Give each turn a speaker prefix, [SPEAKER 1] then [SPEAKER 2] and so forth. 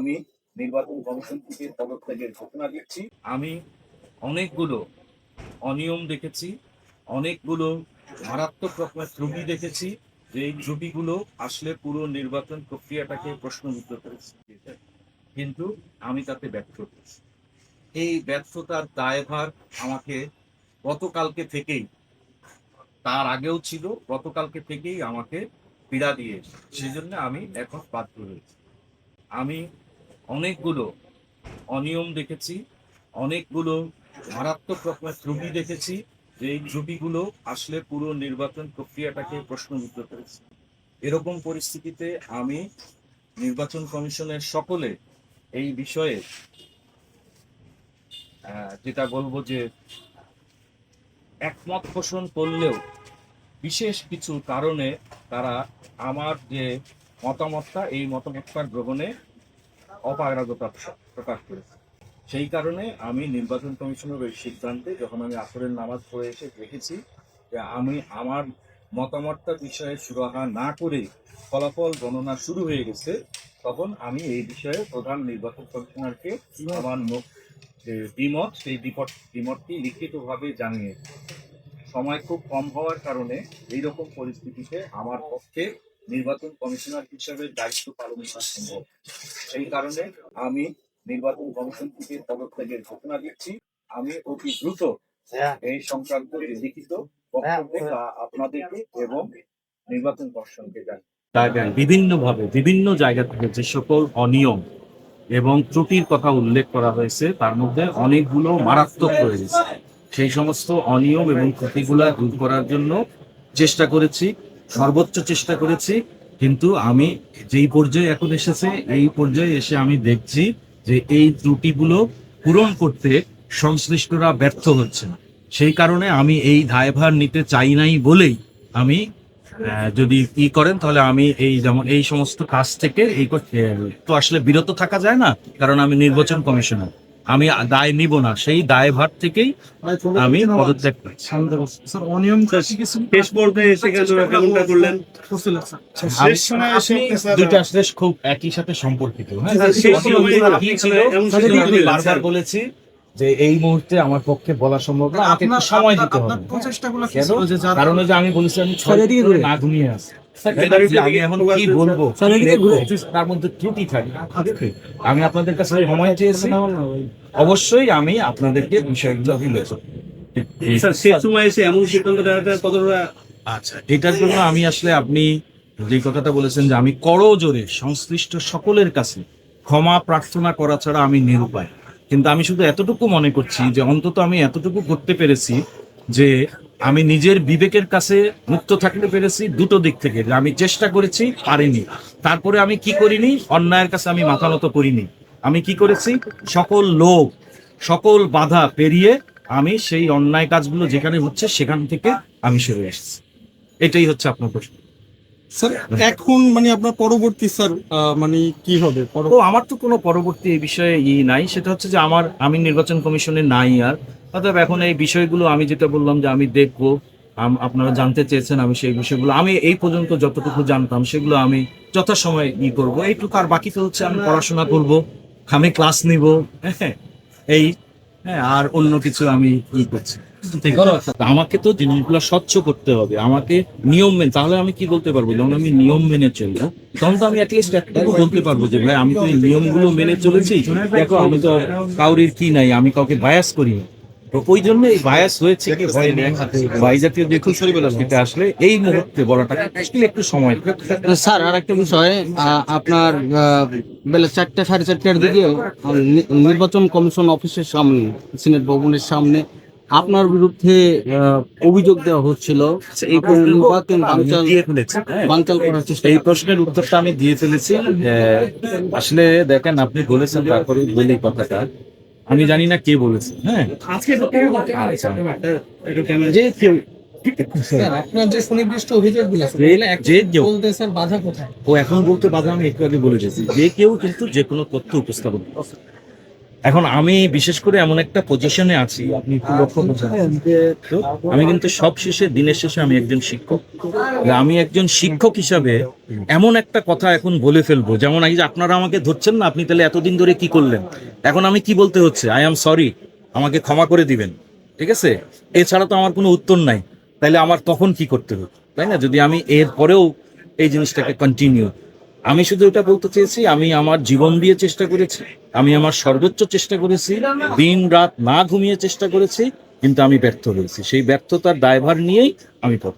[SPEAKER 1] আমি নির্বাচন কমিশন থেকে পদত্যাগের ঘোষণা দিচ্ছি। আমি অনেকগুলো অনিয়ম দেখেছি, অনেকগুলো মারাত্মক রকমের ত্রুটি দেখেছি, যে এই ত্রুটিগুলো আসলে পুরো নির্বাচন প্রক্রিয়াটাকে প্রশ্নবিদ্ধ করেছে কিন্তু আমি তাতে ব্যর্থ এই ব্যর্থতার দায়ভার আমাকে গতকালকে থেকেই, তার আগেও ছিল, গতকালকে থেকেই আমাকে পীড়া দিয়ে সেই জন্য আমি এখন বাধ্য হয়েছি। আমি অনেকগুলো অনিয়ম দেখেছি, অনেকগুলো মারাত্মক রকমের ত্রুটি দেখেছি, যে এই ত্রুটিগুলো আসলে পুরো নির্বাচন প্রক্রিয়াটাকে প্রশ্নবিদ্ধ করেছে। এরকম পরিস্থিতিতে আমি নির্বাচন কমিশনের সকলে এই বিষয়ে যেটা বলব যে একমত পোষণ করলেও বিশেষ কিছু কারণে তারা আমার যে মতামতটা, এই মতামতটা গ্রহণে অপারগতা প্রকাশ করেছে। সেই কারণে আমি নির্বাচন কমিশনের ওই সিদ্ধান্তে যখন আমি আসরের নামাজ পড়ে এসে দেখেছি যে আমি আমার মতামতটা বিষয়ে সুরাহা না করে ফলাফল গণনা শুরু হয়ে গেছে, তখন আমি এই বিষয়ে প্রধান নির্বাচন কমিশনারকে আমার মুখ যে দ্বিমত, সেই বিপদ দ্বিমতটি লিখিতভাবে জানিয়ে সময় খুব কম হওয়ার কারণে এইরকম পরিস্থিতিতে আমার পক্ষে নির্বাচন কমিশনার হিসেবে দায়িত্ব পালন করা সম্ভব। সেই কারণে আমি নির্বাচন কমিশন থেকে পদত্যাগের ঘোষণা দিচ্ছি। আমি অতি দ্রুত এই সংক্রান্ত লিখিত আপনাদেরকে এবং নির্বাচন কমিশনকে জানি বিভিন্নভাবে বিভিন্ন জায়গা থেকে যে সকল অনিয়ম এবং ত্রুটির কথা উল্লেখ করা হয়েছে তার মধ্যে অনেকগুলো মারাত্মক রয়েছে সেই সমস্ত অনিয়ম এবং ত্রুটিগুলা দূর করার জন্য চেষ্টা করেছি সর্বোচ্চ চেষ্টা করেছি। কিন্তু আমি যেই পর্যায়ে এখন এসেছে, এই পর্যায়ে এসে আমি দেখছি যে এই ত্রুটিগুলো পূরণ করতে সংশ্লিষ্টরা ব্যর্থ হচ্ছে। না সেই কারণে আমি এই দায়ভার নিতে চাই নাই বলেই আমি যদি ই করেন তাহলে আমি এই যেমন এই সমস্ত কাজ থেকে এই তো আসলে বিরত থাকা যায় না, কারণ আমি নির্বাচন কমিশনার। আমি দায় নিব না সেই দায়ভার থেকেই আমি পদত্যাগ করেছি।
[SPEAKER 2] স্যার
[SPEAKER 3] শেষ পর্যায়ে এসে কেমনটা করলেন?
[SPEAKER 1] শেষ সময় এসে দুইটা শেষ খুব একই সাথে সম্পর্কিত হ্যাঁ? বারবার বলেছি যে এই মুহূর্তে আমার পক্ষে বলা সম্ভব না আমাকে সময় দিতে হবে। কারণ যে আমি বলেছি আমি ছয় দিকে ঘুরে। না ঘুমিয়ে আছি। আমি এখন কি বলব? তার মধ্যে ত্রুটি থাকে। আমি আপনাদের কাছে সময় চেয়েছি। অবশ্যই আমি আপনাদেরকে বিষয়গুলো তুলে ধরবো।
[SPEAKER 3] স্যার শেষ সময় এসে এমন সিদ্ধান্ত
[SPEAKER 1] আচ্ছা এটার জন্য আমি আসলে আপনি যে কথাটা বলেছেন যে আমি করজোরে সংশ্লিষ্ট সকলের কাছে ক্ষমা প্রার্থনা করা ছাড়া আমি নিরুপায়। কিন্তু আমি শুধু এতটুকু মনে করছি যে অন্তত আমি এতটুকু করতে পেরেছি যে আমি নিজের বিবেকের কাছে মুক্ত থাকতে পেরেছি দুটো দিক থেকে। আমি চেষ্টা করেছি, পারিনি। তারপরে আমি কি করিনি? অন্যায়ের কাছে আমি মাথা নত করিনি। আমি কি করেছি? সকল লোক সকল বাধা পেরিয়ে আমি সেই অন্যায় কাজগুলো যেখানে হচ্ছে, সেখান থেকে আমি সরে এসেছি। এটাই হচ্ছে আপনার প্রশ্ন।
[SPEAKER 2] স্যার এখন মানে আপনার পরবর্তী স্যার মানে কি হবে?
[SPEAKER 1] ও, আমার তো কোনো পরবর্তী এই বিষয়ে ই নাই। সেটা হচ্ছে যে আমার, আমি নির্বাচন কমিশনে নাই আর। অতএব এখন এই বিষয়গুলো আমি যেটা বললাম যে আমি দেখব আপনারা জানতে চেয়েছেন আমি সেই বিষয়গুলো। আমি এই পর্যন্ত যতটুকু জানতাম সেগুলো আমি যথাসময়ে ই করব। এইটুকু আর বাকি তো হচ্ছে আমি পড়াশোনা করব, আমি ক্লাস নিব হ্যাঁ এই হ্যাঁ আর অন্য কিছু আমি ই করছি। আমাকে তো জিনিসগুলো স্বচ্ছ করতে হবে। আমাকে নিয়ম মেনে তাহলে আমি কি বলতে পারব? যখন আমি নিয়ম মেনে চলবো তখন তো আমি অ্যাটলিস্ট একটু বলতে পারব যে ভাই আমি তো এই নিয়মগুলো মেনে চলেছি। দেখো আমি তো কাউরির কি নাই আমি কাউকে বায়াস করি না। তো ওই জন্য এই বায়াস হয়েছে কি হয়নি বাই জাতীয় খুশরি বেলা আসলে এই মুহূর্তে বলাটা একটু সময়
[SPEAKER 4] স্যার আর একটা বিষয় আহ, আপনার আহ, বেলা চারটে সাড়ে চারটার দিকে নির্বাচন কমিশন অফিসের সামনে সিনেট ভবনের সামনে আপনার বিরুদ্ধে আহ, অভিযোগ দেওয়া হচ্ছিল। এই বানচাল
[SPEAKER 1] ফেলেছি। হ্যাঁ।
[SPEAKER 4] করার চেষ্টা
[SPEAKER 1] এই প্রশ্নের উত্তরটা আমি দিয়ে ফেলেছি। আসলে দেখেন আপনি বলেছেন তারপরে বলি কথাটা। আমি জানি না কে বলেছে হ্যাঁ।
[SPEAKER 3] আজকে
[SPEAKER 1] আচ্ছা।
[SPEAKER 3] একটু ক্যামেরা
[SPEAKER 1] যে কেউ
[SPEAKER 2] আপনার যে সুনির্দিষ্ট অভিযোগগুলো
[SPEAKER 1] যে- কেউ
[SPEAKER 2] বাধা কোথায়?
[SPEAKER 1] ও এখন বলতে বাধা আমি একটু আগে বলে যে কেউ কিন্তু যে কোনো তথ্য উপস্থাপন। এখন আমি বিশেষ করে এমন একটা পজিশনে আছি, আপনি একটু লক্ষ্য আমি কিন্তু সব শেষে, দিনের শেষে আমি একজন শিক্ষক। আমি একজন শিক্ষক হিসাবে এমন একটা কথা এখন বলে ফেলব, যেমন এই যে আপনারা আমাকে ধরছেন না, আপনি তাহলে এতদিন ধরে কি করলেন? এখন আমি কি বলতে হচ্ছে? আই এম সরি আমাকে ক্ষমা করে দিবেন, ঠিক আছে? এছাড়া তো আমার কোনো উত্তর নাই, তাহলে আমার তখন কি করতে হবে তাই না? যদি আমি এর পরেও এই জিনিসটাকে কন্টিনিউ আমি শুধু এটা বলতে চেয়েছি, আমি আমার জীবন দিয়ে চেষ্টা করেছি, আমি আমার সর্বোচ্চ চেষ্টা করেছি দিন রাত না ঘুমিয়ে চেষ্টা করেছি, কিন্তু আমি ব্যর্থ হয়েছি। সেই ব্যর্থতার দায়ভার নিয়েই আমি পড়